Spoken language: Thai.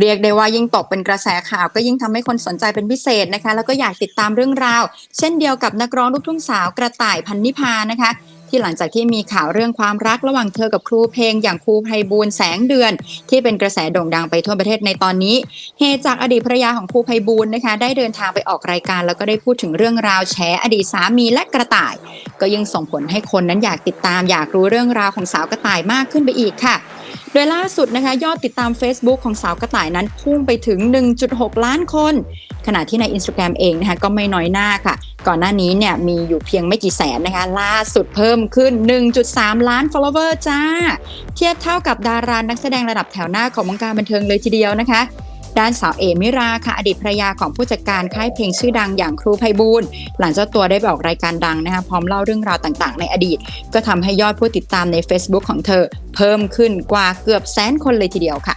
เรียกได้ว่ายิ่งตกเป็นกระแสข่าวก็ยิ่งทำให้คนสนใจเป็นพิเศษนะคะ แล้วก็อยากติดตามเรื่องราว เช่นเดียวกับนักร้องลูกทุ่งสาวกระต่ายพันนิพานะคะ ที่หลังจากที่มีข่าวเรื่องความรักระหว่างเธอกับครูเพลง อย่างครูไพบูลแสงเดือน ที่เป็นกระแสโด่งดังไปทั่วประเทศในตอนนี้เหตุจากอดีตภรรยาของครูไพบูลนะคะ ได้เดินทางไปออกรายการ แล้วก็ได้พูดถึงเรื่องราวแฉอดีตสามีและกระต่าย ก็ยิ่งส่งผลให้คนนั้นอยากติดตามอยากรู้เรื่องราวของสาวกระต่ายมากขึ้นไปอีกค่ะ โดยล่าสุดนะคะยอดติดตาม Facebook ของสาวกระต่ายนั้นพุ่งไปถึง 1.6 ล้านคน ขณะที่ใน Instagram เองนะคะก็ไม่น้อยหน้าค่ะ ก่อนหน้านี้เนี่ยมีอยู่เพียงไม่กี่แสนนะคะ ล่าสุดเพิ่มขึ้น 1.3 ล้าน follower จ้า เทียบเท่ากับดารานักแสดงระดับแถวหน้าของวงการบันเทิงเลยทีเดียวนะคะ ด้านสาวเอมิราค่ะอดีตภรรยาของผู้จัดการค่ายเพลงชื่อดังอย่างครูไพบูลหลังเจ้าตัวได้บออกรายการดังนะคะพร้อมเล่าเรื่องราวต่างๆ ในอดีต ก็ทำให้ยอดผู้ติดตามใน Facebook ของเธอ เพิ่มขึ้นกว่าเกือบแสนคนเลยทีเดียวค่ะ